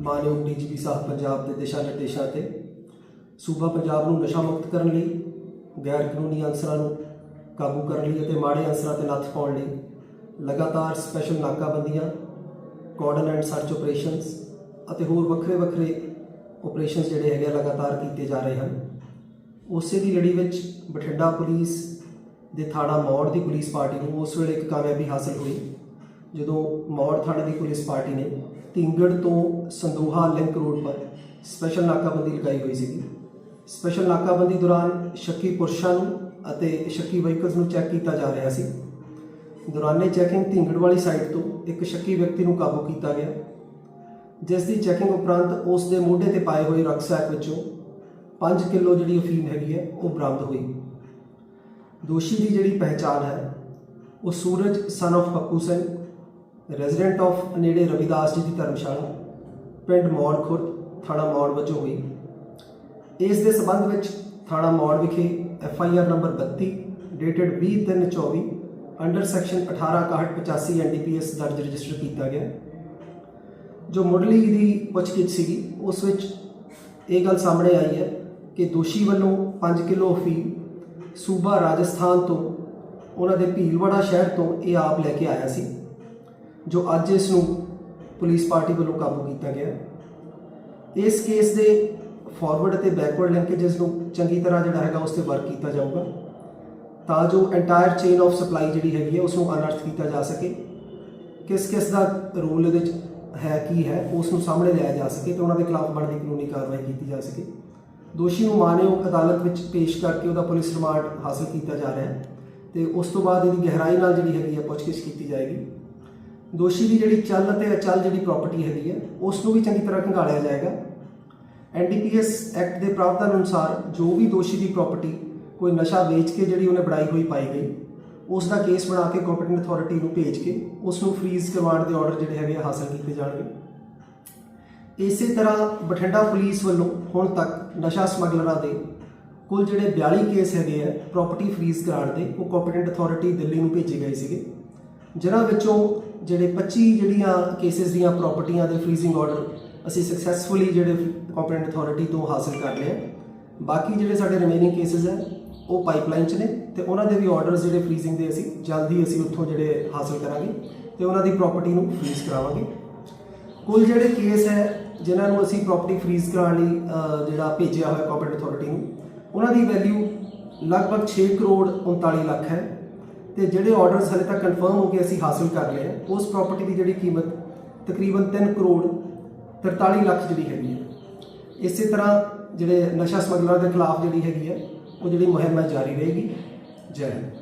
ਮਾਨਯੋਗ ਡੀਜੀਪੀ ਸਾਹਿਬ ਪੰਜਾਬ ਦੇ ਦਿਸ਼ਾ ਨਿਰਦੇਸ਼ਾਂ ਤੇ ਸੂਬਾ ਪੰਜਾਬ ਨੂੰ ਨਸ਼ਾ ਮੁਕਤ ਕਰਨ ਲਈ, ਗੈਰ ਕਾਨੂੰਨੀ ਅਨਸਰਾਂ ਨੂੰ ਕਾਬੂ ਕਰਨ ਲਈ ਅਤੇ ਮਾੜੇ ਅਨਸਰਾਂ ਤੇ ਨੱਥ ਪਾਉਣ ਲਈ ਲਗਾਤਾਰ ਸਪੈਸ਼ਲ ਨਾਕਾਬੰਦੀਆਂ ਕੋਆਰਡਨ ਐਂਡ ਸਰਚ ਆਪਰੇਸ਼ਨਸ ਅਤੇ ਹੋਰ ਵੱਖਰੇ ਵੱਖਰੇ ਆਪਰੇਸ਼ਨਸ ਜਿਹੜੇ ਹੈਗੇ ਆ ਲਗਾਤਾਰ ਕੀਤੇ ਜਾ ਰਹੇ ਹਨ। ਉਸੇ ਦੀ ਲੜੀ ਵਿੱਚ ਬਠਿੰਡਾ ਪੁਲਿਸ ਦੇ ਥਾਣਾ ਮੌੜ ਦੀ ਪੁਲਿਸ ਪਾਰਟੀ ਨੂੰ ਉਸ ਵੇਲੇ ਇੱਕ ਕਾਮਯਾਬੀ ਹਾਸਲ ਹੋਈ। ਜਦੋਂ ਮੌੜ ਥਾਣੇ ਦੀ ਪੁਲਿਸ ਪਾਰਟੀ ਨੇ ਤਿੰਗੜ ਤੋਂ ਸੰਦੋਹਾ ਲਿੰਕ ਰੋਡ ਪਰ ਸਪੈਸ਼ਲ ਨਾਕਾਬੰਦੀ ਲਗਾਈ ਹੋਈ ਸੀ ਸਪੈਸ਼ਲ ਨਾਕਾਬੰਦੀ ਦੌਰਾਨ ਸ਼ੱਕੀ ਪੁਰਸ਼ਾਂ ਨੂੰ ਅਤੇ ਸ਼ੱਕੀ ਵਹੀਕਲਸ ਨੂੰ ਚੈੱਕ ਕੀਤਾ ਜਾ ਰਿਹਾ ਸੀ। ਦੌਰਾਨੇ ਚੈਕਿੰਗ ਤਿੰਗੜ ਵਾਲੀ ਸਾਈਡ ਤੋਂ ਇੱਕ ਸ਼ੱਕੀ ਵਿਅਕਤੀ ਨੂੰ ਕਾਬੂ ਕੀਤਾ ਗਿਆ। ਜਿਸ ਦੀ ਚੈਕਿੰਗ ਉਪਰੰਤ ਉਸ ਦੇ ਮੋਢੇ ਤੇ ਪਾਏ ਹੋਏ ਰਕਸੈਕ ਵਿੱਚੋਂ 5 ਕਿਲੋ ਜਿਹੜੀ ਅਫੀਮ ਹੈਗੀ ਹੈ, ਉਹ ਬਰਾਮਦ ਹੋਈ। ਦੋਸ਼ੀ ਦੀ ਜਿਹੜੀ ਪਹਿਚਾਣ ਹੈ, ਉਹ Suraj son of Pappu Singh resident of ਨੇੜੇ ਰਵਿਦਾਸ ਜੀ ਦੀ ਧਰਮਸ਼ਾਲਾ, ਪਿੰਡ ਮੌੜ ਖੁਰਦ ਥਾਣਾ ਮੌੜ ਵਜੋਂ ਹੋਈ। ਇਸ ਦੇ ਸਬੰਧ ਵਿੱਚ ਥਾਣਾ ਮੌੜ ਵਿਖੇ F I R number 32 dated 23/3/24 under section 186185 NDPS ਦਰਜ ਰਜਿਸਟਰ ਕੀਤਾ ਗਿਆ। ਜੋ ਮੁੱਢਲੀ ਦੀ ਪੁੱਛਗਿੱਛ ਸੀਗੀ, ਉਸ ਵਿੱਚ ਇਹ ਗੱਲ ਸਾਹਮਣੇ ਆਈ ਹੈ ਕਿ ਦੋਸ਼ੀ ਵੱਲੋਂ 5 ਕਿਲੋ ਅਫੀਮ ਸੂਬਾ ਰਾਜਸਥਾਨ ਤੋਂ, ਉਹਨਾਂ ਦੇ ਭੀਲਵਾੜਾ ਸ਼ਹਿਰ ਤੋਂ ਇਹ ਆਪ ਲੈ ਕੇ ਆਇਆ ਸੀ। ਜੋ ਅੱਜ ਇਸ ਨੂੰ ਪੁਲਿਸ ਪਾਰਟੀ ਵੱਲੋਂ ਕਾਬੂ ਕੀਤਾ ਗਿਆ ਇਸ ਕੇਸ ਦੇ ਫਾਰਵਰਡ ਅਤੇ ਬੈਕਵਰਡ ਲਿੰਕੇजेस ਨੂੰ ਚੰਗੀ ਤਰ੍ਹਾਂ ਜਿਹੜਾ ਹੈਗਾ ਉਸ ਤੇ ਵਰਕ ਕੀਤਾ ਜਾਊਗਾ ਤਾਂ ਜੋ ਐਂਟਾਇਰ ਚੇਨ ਆਫ ਸਪਲਾਈ ਜਿਹੜੀ ਹੈਗੀ ਹੈ ਉਸ ਨੂੰ ਅਨਰਥ ਕੀਤਾ ਜਾ ਸਕੇ। ਕਿਸ ਕਿਸ ਦਾ ਰੋਲ ਇਹਦੇ ਵਿੱਚ ਹੈ ਕੀ ਹੈ ਉਸ ਨੂੰ ਸਾਹਮਣੇ ਲਿਆ ਜਾ ਸਕੇ ਤੇ ਉਹਨਾਂ ਦੇ ਖਿਲਾਫ ਬਣਦੀ ਕਾਨੂੰਨੀ ਕਾਰਵਾਈ ਕੀਤੀ ਜਾ ਸਕੇ। ਦੋਸ਼ੀ ਨੂੰ ਮਾਨਯੋਗ ਅਦਾਲਤ ਵਿੱਚ ਪੇਸ਼ ਕਰਕੇ ਉਹਦਾ ਪੁਲਿਸ ਰਿਮਾਂਡ ਹਾਸਲ ਕੀਤਾ ਜਾ ਰਿਹਾ ਹੈ ਤੇ ਉਸ ਤੋਂ ਬਾਅਦ ਇਹਦੀ ਗਹਿਰਾਈ ਨਾਲ ਜਿਹੜੀ ਹੈਗੀ ਹੈ ਪੁੱਛਗਿੱਛ ਕੀਤੀ ਜਾਏਗੀ। ਦੋਸ਼ੀ ਦੀ ਜਿਹੜੀ ਚੱਲ ਅਤੇ ਅਚਲ ਜਿਹੜੀ ਪ੍ਰਾਪਰਟੀ ਹੈਗੀ ਹੈ ਉਸ ਨੂੰ ਵੀ ਚੰਗੀ ਤਰ੍ਹਾਂ ਖੰਗਾਲਿਆ ਜਾਏਗਾ। ਐਨਡੀਪੀਐਸ ਐਕਟ ਦੇ ਪ੍ਰਾਵਧਾਨ ਅਨੁਸਾਰ ਜੋ ਵੀ ਦੋਸ਼ੀ ਦੀ ਪ੍ਰਾਪਰਟੀ ਕੋਈ ਨਸ਼ਾ ਵੇਚ ਕੇ ਜਿਹੜੀ ਉਹਨੇ ਬਣਾਈ ਹੋਈ ਪਾਈ ਗਈ ਉਸ ਦਾ ਕੇਸ ਬਣਾ ਕੇ ਕੰਪੀਟੈਂਟ ਅਥਾਰਟੀ ਨੂੰ ਭੇਜ ਕੇ ਉਸ ਨੂੰ ਫ੍ਰੀਜ਼ ਕਰਵਾਉਣ ਦੇ ਆਰਡਰ ਜਿਹੜੇ ਹੈਗੇ ਆ ਹਾਸਲ ਕੀਤੇ ਜਾਣਗੇ। ਇਸੇ ਤਰ੍ਹਾਂ ਬਠਿੰਡਾ ਪੁਲਿਸ ਵੱਲੋਂ ਹੁਣ ਤੱਕ ਨਸ਼ਾ ਸਮਗਲਰਾਂ ਦੇ ਕੁੱਲ ਜਿਹੜੇ 42 ਕੇਸ ਹੈਗੇ ਆ ਪ੍ਰਾਪਰਟੀ ਫ੍ਰੀਜ਼ ਕਰਾਉਣ ਦੇ, ਉਹ ਕੰਪੀਟੈਂਟ ਅਥਾਰਟੀ ਦਿੱਲੀ ਨੂੰ ਭੇਜੇ ਗਏ ਸੀਗੇ। ਜਿਨ੍ਹਾਂ ਵਿੱਚੋਂ ਜਿਹੜੇ 25 ਜਿਹੜੀਆਂ ਕੇਸਿਸ ਦੀਆਂ ਪ੍ਰਾਪਰਟੀਆਂ ਦੇ ਫ੍ਰੀਜ਼ਿੰਗ ਆਰਡਰ ਅਸੀਂ ਸਕਸੈਸਫੁਲੀ ਜਿਹੜੇ ਕੰਪੀਟੈਂਟ ਅਥਾਰਟੀ ਤੋਂ ਹਾਸਲ ਕਰ ਲਏ ਆ। ਬਾਕੀ ਜਿਹੜੇ ਸਾਡੇ ਰਿਮੇਨਿੰਗ ਕੇਸਿਸ ਹੈ ਉਹ ਪਾਈਪਲਾਈਨ 'ਚ ਨੇ ਤੇ ਉਹਨਾਂ ਦੇ ਵੀ ਆਰਡਰਸ ਜਿਹੜੇ ਫ੍ਰੀਜ਼ਿੰਗ ਦੇ ਅਸੀਂ, ਜਲਦੀ ਅਸੀਂ ਉੱਥੋਂ ਜਿਹੜੇ ਹਾਸਲ ਕਰਾਂਗੇ ਤੇ ਉਹਨਾਂ ਦੀ ਪ੍ਰਾਪਰਟੀ ਨੂੰ ਫ੍ਰੀਜ਼ ਕਰਾਵਾਂਗੇ ਕੁੱਲ ਜਿਹੜੇ ਕੇਸ ਹੈ, ਜਿਨ੍ਹਾਂ ਨੂੰ ਅਸੀਂ ਪ੍ਰਾਪਰਟੀ ਫ੍ਰੀਜ਼ ਕਰਾਉਣ ਲਈ ਜਿਹੜਾ ਭੇਜਿਆ ਹੋਇਆ ਕੰਪੀਟੈਂਟ ਅਥਾਰਟੀ ਨੂੰ, ਉਹਨਾਂ ਦੀ ਵੈਲਿਊ ਲਗਭਗ 6 ਕਰੋੜ 39 ਲੱਖ ਹੈ ਤੇ ਜਿਹੜੇ ਆਰਡਰਸ ਹਲੇ ਤੱਕ ਕਨਫਰਮ ਹੋ ਕੇ ਅਸੀਂ ਹਾਸਲ ਕਰ ਲਏ ਉਸ ਪ੍ਰਾਪਰਟੀ ਦੀ ਜਿਹੜੀ ਕੀਮਤ ਤਕਰੀਬਨ 3 ਕਰੋੜ 43 ਲੱਖ ਜਿਹੜੀ ਹੈਗੀ ਹੈ ਇਸੇ ਤਰ੍ਹਾਂ ਜਿਹੜੇ ਨਸ਼ਾ ਸਮਗਲਰਾਂ ਦੇ ਖਿਲਾਫ ਜਿਹੜੀ ਹੈਗੀ ਹੈ ਉਹ ਜਿਹੜੀ ਮੁਹਿੰਮ ਹੈ ਜਾਰੀ ਰਹੇਗੀ। ਜੈ ਹਿੰਦ।